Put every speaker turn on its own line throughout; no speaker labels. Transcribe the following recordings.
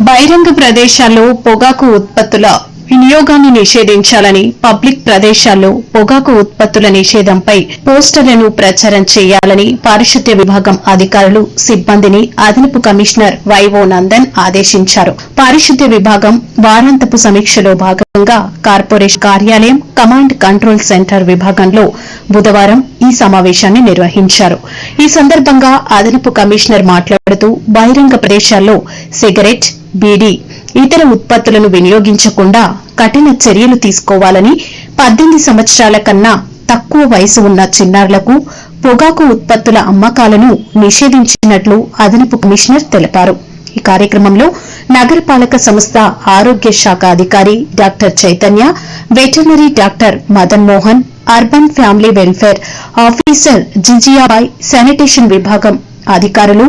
బహిరంగ ప్రదేశాల్లో పొగాకు ఉత్పత్తుల వినియోగాన్ని నిషేధించాలని పబ్లిక్ ప్రదేశాల్లో పొగాకు ఉత్పత్తుల నిషేధంపై పోస్టర్లను ప్రచారం చేయాలని పారిశుద్ధ్య విభాగం అధికారులు సిబ్బందిని అదనపు కమిషనర్ వైవో నందన్ ఆదేశించారు. పారిశుద్ధ్య విభాగం వారాంతపు సమీక్షలో భాగంగా కార్పొరేషన్ కార్యాలయం కమాండ్ కంట్రోల్ సెంటర్ విభాగంలో బుధవారం ఈ సమావేశాన్ని నిర్వహించారు. ఈ సందర్భంగా అదనపు కమిషనర్ మాట్లాడుతూ బహిరంగ ప్రదేశాల్లో సిగరెట్ బీడీ ఇతర ఉత్పత్తులను వినియోగించకుండా కఠిన చర్యలు తీసుకోవాలని పద్దెనిమిది సంవత్సరాల కన్నా తక్కువ వయసు ఉన్న చిన్నారులకు పొగాకు ఉత్పత్తుల అమ్మకాలను నిషేధించినట్లు అదనపు కమిషనర్ తెలిపారు. ఈ కార్యక్రమంలో నగరపాలక సంస్థ ఆరోగ్య శాఖ అధికారి doctor Chaitanya veterinary doctor Madan Mohan urban family welfare officer Jijiyabai sanitation విభాగం అధికారులు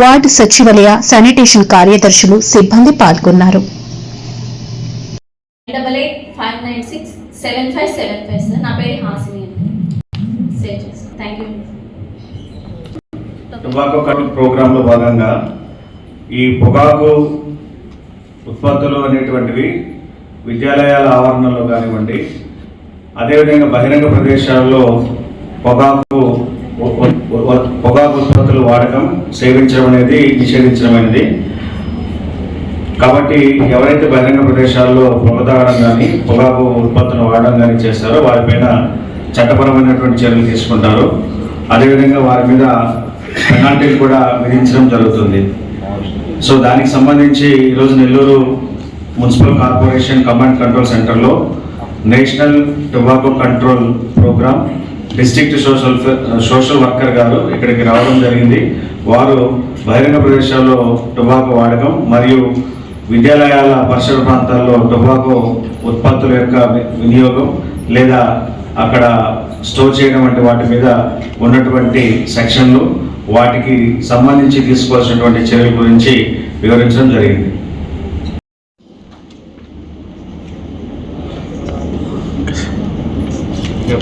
వార్డు సచివాలయ శానిటేషన్ కార్యదర్శులు సిబ్బంది పాల్గొన్నారు.
టొబాకో కంట్రోల్ ప్రోగ్రాంలో భాగంగా ఈ పొగాకు ఉత్పత్తులు అనేటువంటివి విద్యాలయాల ఆవరణలో కానివ్వండి అదేవిధంగా బహిరంగ ప్రదేశాల్లో పొగాకు పొగాకు ఉత్పత్తులు వాడకం సేవించడం అనేది నిషేధించడమైనది కాబట్టి ఎవరైతే బహిరంగ ప్రదేశాల్లో పొగ తాగడం కానీ పొగాకు ఉత్పత్తులు వాడడం కానీ చేస్తారో వారిపైన చట్టపరమైనటువంటి చర్యలు తీసుకుంటారు. అదేవిధంగా వారి మీద పెనాల్టీలు కూడా విధించడం జరుగుతుంది. సో దానికి సంబంధించి ఈరోజు Nellore municipal corporation command control సెంటర్లో national tobacco control programme district social social worker గారు ఇక్కడికి రావడం జరిగింది. వారు బహిరంగ ప్రదేశాల్లో టొబాకో వాడకం మరియు విద్యాలయాల పరిసర ప్రాంతాల్లో టొబాకో ఉత్పత్తుల యొక్క వి- వినియోగం లేదా అక్కడ స్టోర్ చేయడం వంటి వాటి మీద ఉన్నటువంటి సెక్షన్లు వాటికి సంబంధించి తీసుకోవాల్సినటువంటి చర్యల గురించి వివరించడం జరిగింది. Yok.